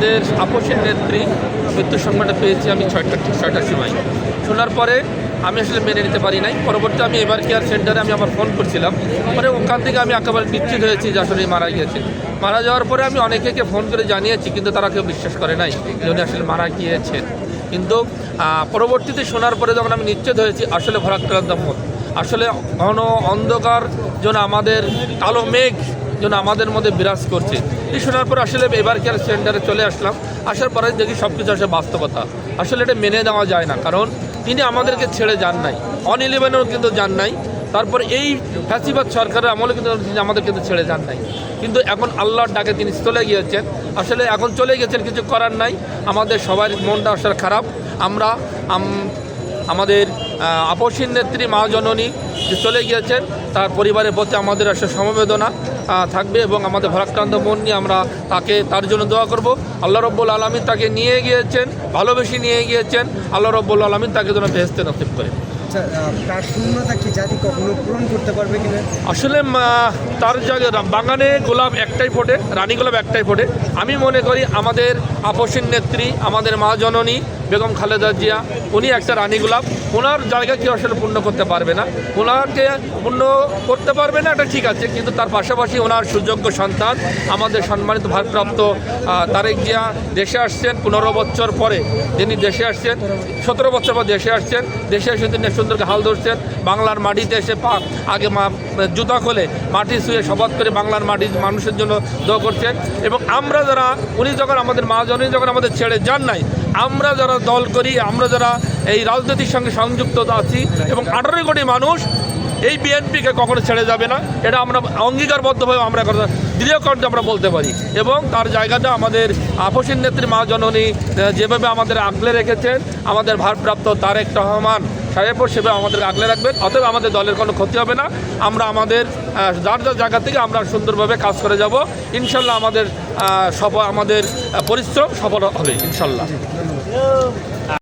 আমাদের আপসের নেত্রী মৃত্যু সংবাদটা পেয়েছি আমি ছয়টা ঠিক ছয়টার সময়। শোনার পরে আমি আসলে মেনে নিতে পারি নাই। পরবর্তী আমি এবার কেয়ার সেন্টারে আমি আমার ফোন করছিলাম। পরে ওখান থেকে আমি একেবারে নিশ্চিত হয়েছি যে আসলে মারা গিয়েছে। মারা যাওয়ার পরে আমি অনেকেকে ফোন করে জানিয়েছি, কিন্তু তারা কেউ বিশ্বাস করে নাই যে আসলে মারা গিয়েছেন। কিন্তু পরবর্তীতে শোনার পরে যখন আমি নিশ্চিত হয়েছি, আসলে ভরাক্রান্ত মত আসলে ঘন অন্ধকার, যেন আমাদের কালো মেঘ যেন আমাদের মধ্যে বিরাজ করছে। এই শোনার পর আসলে এবার কেয়ার সেন্টারে চলে আসলাম। আসার পরে দেখি সব কিছু আসে বাস্তবতা। আসলে এটা মেনে নেওয়া যায় না, কারণ তিনি আমাদেরকে ছেড়ে যান নাই। অন ইলেভেনেও কিন্তু যান নাই। তারপর এই ফ্যাসিবাদ সরকারের আমলে কিন্তু তিনি আমাদের কিন্তু ছেড়ে যান নাই। কিন্তু এখন আল্লাহর ডাকে তিনি চলে গিয়েছেন। আসলে এখন চলে গেছেন কিছু করার নাই। আমাদের সবার মনটা আসলে খারাপ। আমরা আম- আমাদের আপসীন নেত্রী মা জননী যে চলে গিয়েছেন তার পরিবারের প্রতি আমাদের একটা সমবেদনা থাকবে এবং আমাদের ভরাক্রান্ত মন নিয়ে আমরা তাকে তার জন্য দোয়া করব। আল্লাহ রব্বুল আলমিন তাকে নিয়ে গিয়েছেন ভালোবেসে নিয়ে গিয়েছেন। আল্লাহ রব্বুল আলমিন তাকে যেন ভেস্তে নসিব করে। আচ্ছা তার শূন্যতা কি জাতি কখনো পূরণ করতে পারবে কিনা? আসলে তার জায়গায় বাগানে গোলাপ একটাই ফোটে রানী গোলাপ একটাই ফোটে। আমি মনে করি আমাদের আপসীন নেত্রী আমাদের মা জননী বেগম খালেদা জিয়া, উনি একটা রানী গোলাপ ওনার জায়গা কেউ আসলে পূর্ণ করতে পারবে না। ওনাকে পূর্ণ করতে পারবে না, এটা ঠিক আছে, কিন্তু তার পাশাপাশি ওনার সুযোগ্য সন্তান, আমাদের সম্মানিত ভারপ্রাপ্ত তারেক জিয়া দেশে আসছেন। পনেরো বছর পরে তিনি দেশে আসছেন, সতেরো বছর পর দেশে আসছেন, দেশে এসে তিনি সুন্দরকে হাল ধরছেন, বাংলার মাটিতে এসে পা, আগে জুতা খোলে, মাটি শুয়ে শপথ করে বাংলার মাটি মানুষের জন্য দোয়া করছেন। এবং আমরা যারা, উনি যখন আমাদের মা জননী যখন আমাদের ছেড়ে যান নাই আমরা যারা দল করি, আমরা যারা এই রাজনীতির সঙ্গে সংযুক্ত আছি এবং আঠারো কোটি মানুষ, এই বিএনপিকে কখনো ছেড়ে যাবে না। এটা আমরা অঙ্গীকারবদ্ধভাবে আমরা কথা, দৃঢ় কণ্ঠে আমরা বলতে পারি। এবং তার জায়গাটা আমাদের আপসীন নেত্রী মা জননী যেভাবে আমাদের আগলে রেখেছেন, আমাদের ভারপ্রাপ্ত তারেক রহমান সাহেবও সেভাবে আমাদের আগলে রাখবেন। অতএব আমাদের দলের কোনো ক্ষতি হবে না। আমরা আমাদের যার যার জায়গা থেকে আমরা সুন্দরভাবে কাজ করে যাব। ইনশাল্লাহ আমাদের সফল, আমাদের পরিশ্রম সফল হবে, ইনশাল্লাহ।